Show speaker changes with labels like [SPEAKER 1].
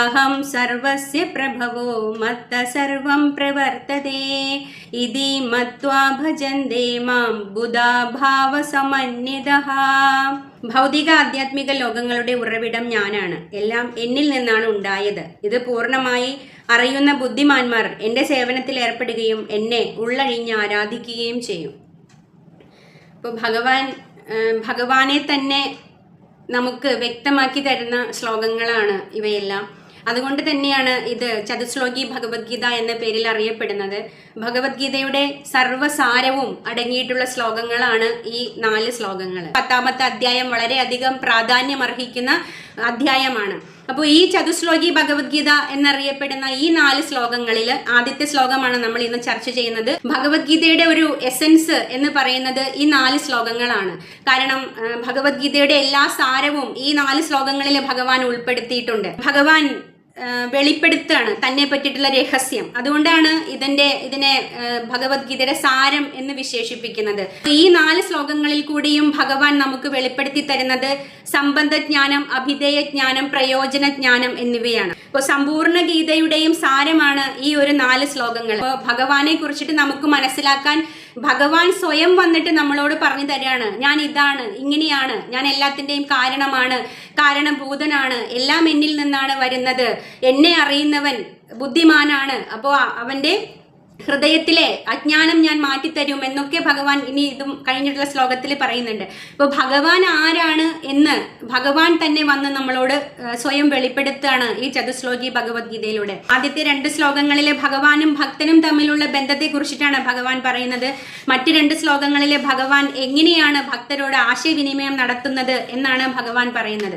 [SPEAKER 1] അഹം സർവസ്യ പ്രഭവോ മത്ത സർവം പ്രവർത്തതേ ഇതി മത്വാ ഭജന്തേ മാം ബുധാഭാവസമന്യത ഭൗതിക ആധ്യാത്മിക ലോകങ്ങളുടെ ഉറവിടം ഞാനാണ്. എല്ലാം എന്നിൽ നിന്നാണ് ഉണ്ടായത്. ഇത് പൂർണമായി അറിയുന്ന ബുദ്ധിമാന്മാർ എന്റെ സേവനത്തിൽ ഏർപ്പെടുകയും എന്നെ ഉള്ളഴിഞ്ഞ് ആരാധിക്കുകയും ചെയ്യും. അപ്പോൾ ഭഗവാൻ ഭഗവാനെ തന്നെ നമുക്ക് വ്യക്തമാക്കി തരുന്ന ശ്ലോകങ്ങളാണ് ഇവയെല്ലാം. അതുകൊണ്ട് തന്നെയാണ് ഇത് ചതുശ്ലോകി ഭഗവത്ഗീത എന്ന പേരിൽ അറിയപ്പെടുന്നത്. ഭഗവത്ഗീതയുടെ സർവസാരവും അടങ്ങിയിട്ടുള്ള ശ്ലോകങ്ങളാണ് ഈ നാല് ശ്ലോകങ്ങൾ. പത്താമത്തെ അധ്യായം വളരെയധികം പ്രാധാന്യം അർഹിക്കുന്ന അധ്യായമാണ്. അപ്പോൾ ഈ ചതുശ്ലോകി ഭഗവത്ഗീത എന്നറിയപ്പെടുന്ന ഈ നാല് ശ്ലോകങ്ങളിൽ ആദ്യത്തെ ശ്ലോകമാണ് നമ്മൾ ഇന്ന് ചർച്ച ചെയ്യുന്നത്. ഭഗവത്ഗീതയുടെ ഒരു എസൻസ് എന്ന് പറയുന്നത് ഈ നാല് ശ്ലോകങ്ങളാണ്. കാരണം ഭഗവത്ഗീതയുടെ എല്ലാ സാരവും ഈ നാല് ശ്ലോകങ്ങളിൽ ഭഗവാൻ ഉൾപ്പെടുത്തിയിട്ടുണ്ട്. ഭഗവാൻ ആ, വെളിപ്പെടുത്താണ് തന്നെ പറ്റിയിട്ടുള്ള രഹസ്യം. അതുകൊണ്ടാണ് ഇതിന്റെ ഇതിനെ ഭഗവത്ഗീതയുടെ സാരം എന്ന് വിശേഷിപ്പിക്കുന്നത്. ഈ നാല് ശ്ലോകങ്ങളിൽ കൂടിയും ഭഗവാൻ നമുക്ക് വെളിപ്പെടുത്തി തരുന്നത് സംബന്ധജ്ഞാനം അഭിധേയജ്ഞാനം പ്രയോജനജ്ഞാനം എന്നിവയാണ്. അപ്പോൾ സമ്പൂർണ ഗീതയുടെയും സാരമാണ് ഈ ഒരു നാല് ശ്ലോകങ്ങൾ. ഭഗവാനെ കുറിച്ചിട്ട് നമുക്ക് മനസ്സിലാക്കാൻ ഭഗവാൻ സ്വയം വന്നിട്ട് നമ്മളോട് പറഞ്ഞു തരികയാണ് ഞാൻ ഇതാണ് ഇങ്ങനെയാണ് ഞാൻ എല്ലാത്തിന്റെയും കാരണമാണ് കാരണം ഭൂതനാണ് എല്ലാം എന്നിൽ നിന്നാണ് വരുന്നത്. എന്നെ അറിയുന്നവൻ ബുദ്ധിമാനാണ്. അപ്പോൾ അവന്റെ ഹൃദയത്തിലെ അജ്ഞാനം ഞാൻ മാറ്റിത്തരും എന്നൊക്കെ ഭഗവാൻ ഇനി ഇതും കഴിഞ്ഞിട്ടുള്ള ശ്ലോകത്തിൽ പറയുന്നുണ്ട്. അപ്പോൾ ഭഗവാൻ ആരാണ് എന്ന് ഭഗവാൻ തന്നെ വന്ന് നമ്മളോട് സ്വയം വെളിപ്പെടുത്തുകയാണ് ഈ ചതുശ്ലോകി ഭഗവത്ഗീതയിലൂടെ. ആദ്യത്തെ രണ്ട് ശ്ലോകങ്ങളിലെ ഭഗവാനും ഭക്തനും തമ്മിലുള്ള ബന്ധത്തെ കുറിച്ചിട്ടാണ് ഭഗവാൻ പറയുന്നത്. മറ്റു രണ്ട് ശ്ലോകങ്ങളിലെ ഭഗവാൻ എങ്ങനെയാണ് ഭക്തരോട് ആശയവിനിമയം നടത്തുന്നത് എന്നാണ് ഭഗവാൻ പറയുന്നത്.